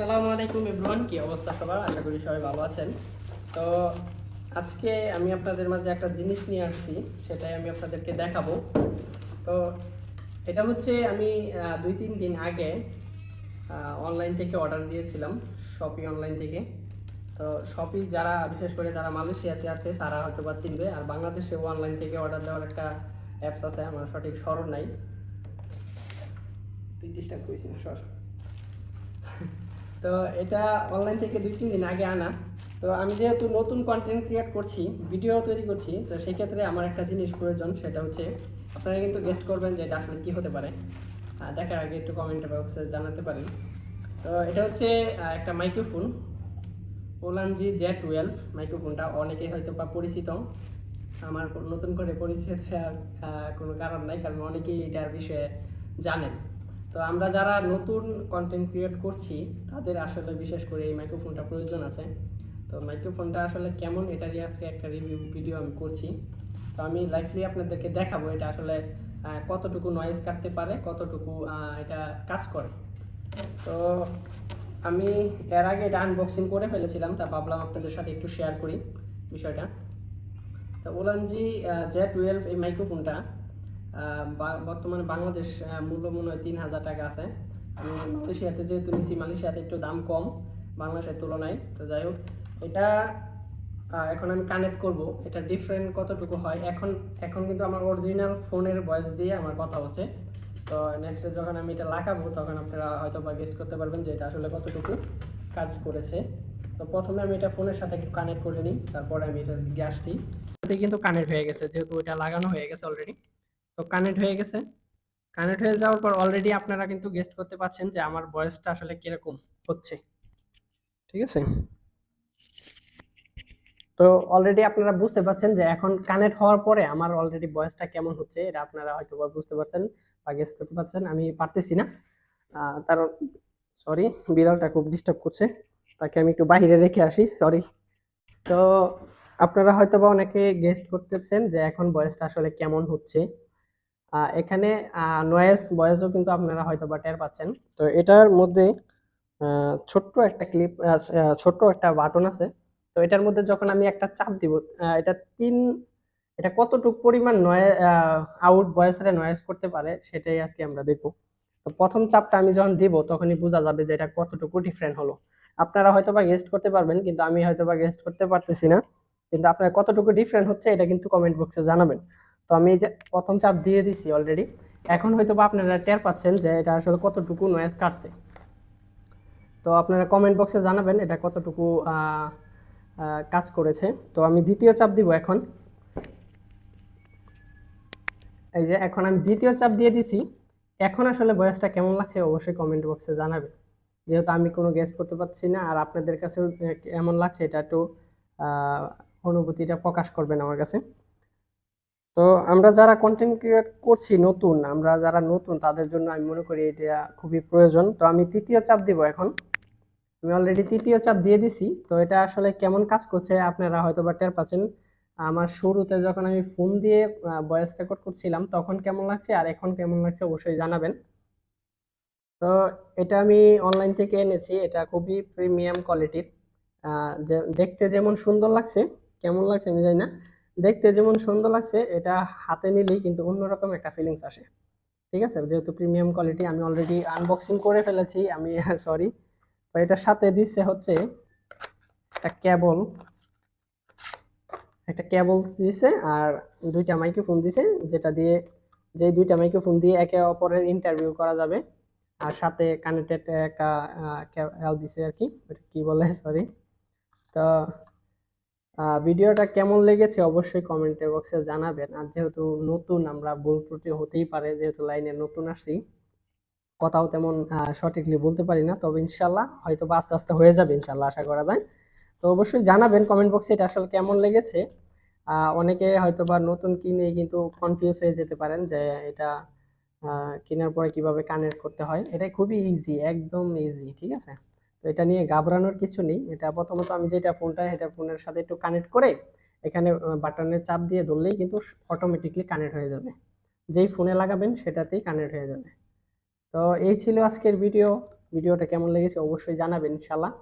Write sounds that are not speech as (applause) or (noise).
আসসালামু আলাইকুম ইব্রাহিম কি অবস্থা সবার? আশা করি সবাই ভালো আছেন। তো আজকে আমি আপনাদের মাঝে একটা জিনিস নিয়ে আসছি, সেটাই আমি আপনাদেরকে দেখাবো। তো এটা হচ্ছে আমি দুই তিন দিন আগে অনলাইন থেকে অর্ডার দিয়েছিলাম শপি অনলাইন থেকে। তো শপি যারা, বিশেষ করে যারা মালয়েশিয়াতে আছে, তারা হয়তো বা চিনবে। আর বাংলাদেশেও অনলাইন থেকে অর্ডার দেওয়ার একটা অ্যাপস আছে, আমার সঠিক স্মরণ নাই। তুই ডিস্টার্ব করিস না, সর। তো এটা অনলাইন থেকে দুই, তিন দিন আগে আনা। তো আমি যেহেতু নতুন কন্টেন্ট ক্রিয়েট করছি ভিডিও তৈরি করছি, তো সেক্ষেত্রে আমার একটা জিনিস প্রয়োজন, সেটা হচ্ছে আপনারা কিন্তু গেস্ট করবেন যে এটা আসলে কী হতে পারে। দেখার আগে একটু কমেন্ট বক্সে জানাতে পারেন। তো এটা হচ্ছে একটা মাইক্রোফোন ওলানজি জে টুয়েলভ মাইক্রোফোনটা অনেকেই হয়তো বা পরিচিত। আমার নতুন করে পরিচয় দেওয়ার কোনো কারণ নাই, কারণ অনেকেই এটার বিষয়ে জানেন। তো আমরা যারা নতুন কন্টেন্ট ক্রিয়েট করছি, তাদের আসলে বিশেষ করে এই মাইক্রোফোনটা প্রয়োজন আছে। তো মাইক্রোফোনটা আসলে কেমন, এটা দিয়ে আজকে একটা রিভিউ ভিডিও আমি করছি। তো আমি লাইভলি আপনাদেরকে দেখাবো এটা আসলে কতটুকু নয়েজ কাটতে পারে, কতটুকু এটা কাজ করে। তো আমি এর আগে এটা আনবক্সিং করে ফেলেছিলাম, তা ভাবলাম আপনাদের সাথে একটু শেয়ার করি বিষয়টা। তো ওলানজি জে টুয়েলভ এই মাইক্রোফোনটা বর্তমানে বাংলাদেশ মূল্য মনে হয় তিন হাজার টাকা আছে। আমি মালয়েশিয়াতে যেহেতু নিছি, মালয়েশিয়াতে একটু দাম কম, বাংলাদেশের তুলনায়। তো যাই হোক, এটা এখন আমি কানেক্ট করব। এটা ডিফারেন্ট কতটুকু হয়? এখন এখন কিন্তু আমার অরিজিনাল ফোনের ভয়েস দিয়ে আমার কথা হচ্ছে। তো নেক্সট যখন আমি এটা লাগাবো, তখন আপনারা হয়তো বা গেস্ট করতে পারবেন যে এটা আসলে কতটুকু কাজ করেছে। তো প্রথমে আমি এটা ফোনের সাথে একটু কানেক্ট করে নিই, তারপরে আমি এটা আসছি এটাতে কিন্তু কানেক্ট হয়ে গেছে, যেহেতু এটা লাগানো হয়ে গেছে অলরেডি তো কানেক্ট হয়ে গেছে। কানেক্ট হয়ে যাওয়ার পর অলরেডি আপনারা কিন্তু গেস্ট করতে পারছেন যে আমার ভয়েসটা আসলে কীরকম হচ্ছে। ঠিক আছে? তো অলরেডি আপনারা বুঝতে পারছেন যে এখন কানেক্ট হওয়ার পরে আমার অলরেডি ভয়েসটা কেমন হচ্ছে, এটা আপনারা হয়তো বুঝতে পারছেন বা গেস্ট করতে পারছেন, আমি পারতেছি না। তার সরি বিড়ালটা খুব ডিস্টার্ব করছে, তাকে আমি একটু বাইরে রেখে আসি সরি তো আপনারা হয়তো বা অনেকে গেস্ট করতেছেন যে এখন বয়সটা আসলে কেমন হচ্ছে। এখানে নয়েস ভয়েসও কিন্তু আপনারা হয়তো বা টের পাচ্ছেন। তো এটার মধ্যে ছোট্ট একটা ক্লিপ ছোট্ট একটা বাটন আছে। তো এটার মধ্যে যখন আমি একটা চাপ দিব এটা তিন, এটা কতটুক পরিমাণ নয় আউট ভয়েসে নয়েজ করতে পারে, সেটাই আজকে আমরা দেখব। তো প্রথম চাপটা আমি যখন দিব, তখনই বোঝা যাবে যে এটা কতটুকু ডিফারেন্ট হলো। আপনারা হয়তো বা গেস্ট করতে পারবেন, কিন্তু আমি হয়তো বা গেস্ট করতে পারতেছি না। কিন্তু আপনার কতটুকু ডিফারেন্ট হচ্ছে, এটা কিন্তু কমেন্ট বক্সে জানাবেন। তো আমি যে প্রথম চাপ দিয়ে দিছি অলরেডি এখন হয়তো বা আপনারা টের পাচ্ছেন যে এটা আসলে কতটুকু নয়েজ কাটছে। তো আপনারা কমেন্ট বক্সে জানাবেন এটা কতটুকু কাজ করেছে। তো আমি দ্বিতীয় চাপ দিব এখন। এই যে এখন আমি দ্বিতীয় চাপ দিয়ে দিছি। এখন আসলে বয়সটা কেমন লাগছে অবশ্যই কমেন্ট বক্সে জানাবেন। যেহেতু আমি কোনো গেস করতে পারছি না, আর আপনাদের কাছেও কেমন লাগছে এটা একটু অনুভূতিটা প্রকাশ করবেন আমার কাছে। তো আমরা যারা কন্টেন্ট ক্রিয়েট করছি নতুন, আমরা যারা নতুন, তাদের জন্য আমি মনে করি এটা খুবই প্রয়োজন। তো আমি তৃতীয় চাপ দিব এখন। আমি অলরেডি তৃতীয় চাপ দিয়ে দিছি। তো এটা আসলে কেমন কাজ করছে আপনারা হয়তো বা টের পাচ্ছেন। আমার শুরুতে যখন আমি ফোন দিয়ে ভয়েস রেকর্ড করছিলাম, তখন কেমন লাগছে আর এখন কেমন লাগছে অবশ্যই জানাবেন। তো এটা আমি অনলাইন থেকে এনেছি। এটা খুবই প্রিমিয়াম কোয়ালিটির যে, দেখতে যেমন সুন্দর লাগছে, কেমন লাগছে আমি জানি না। দেখতে যেমন সুন্দর লাগছে, এটা হাতে নিলেই কিন্তু অন্যরকম একটা ফিলিংস আসে। ঠিক আছে? যেহেতু প্রিমিয়াম কোয়ালিটি আমি অলরেডি আনবক্সিং করে ফেলেছি, আমি (laughs) সরি এটার সাথে দিচ্ছে হচ্ছে একটা ক্যাবল একটা ক্যাবল দিছে আর দুইটা মাইক্রোফোন দিছে, যেটা দিয়ে, যে দুইটা মাইক্রোফোন দিয়ে একে অপরের ইন্টারভিউ করা যাবে। আর সাথে কানেক্টেড একটা দিছে আর কি কি বলে? (laughs) সরি তো ভিডিওটা কেমন লেগেছে অবশ্যই কমেন্ট বক্সে জানাবেন। আর যেহেতু নতুন, আমরা ভুল ত্রুটি হতেই পারে, যেহেতু লাইনে নতুন আসছি, কথাও তেমন সঠিকলি বলতে পারি না। তবে ইনশাল্লাহ হয়তো আস্তে আস্তে হয়ে যাবে ইনশাল্লাহ, আশা করা যায়। তো অবশ্যই জানাবেন কমেন্ট বক্সে এটা আসলে কেমন লেগেছে। অনেকে হয়তো বা নতুন কিনে কিন্তু কনফিউজ হয়ে যেতে পারেন যে এটা কেনার পরে কীভাবে কানেক্ট করতে হয়। এটা খুবই ইজি একদম ইজি ঠিক আছে? তো এটা নিয়ে ঘাবড়ানোর কিছু নেই। এটা প্রথমত আমি যেটা ফোনটা সেটা ফোনের সাথে একটু কানেক্ট করে এখানে বাটনের চাপ দিয়ে ধরলেই কিন্তু অটোমেটিকলি কানেক্ট হয়ে যাবে। যেই ফোনে লাগাবেন সেটাতেই কানেক্ট হয়ে যাবে। তো এই ছিল আজকের ভিডিও ভিডিওটা কেমন লেগেছে অবশ্যই জানাবেন ইনশাল্লাহ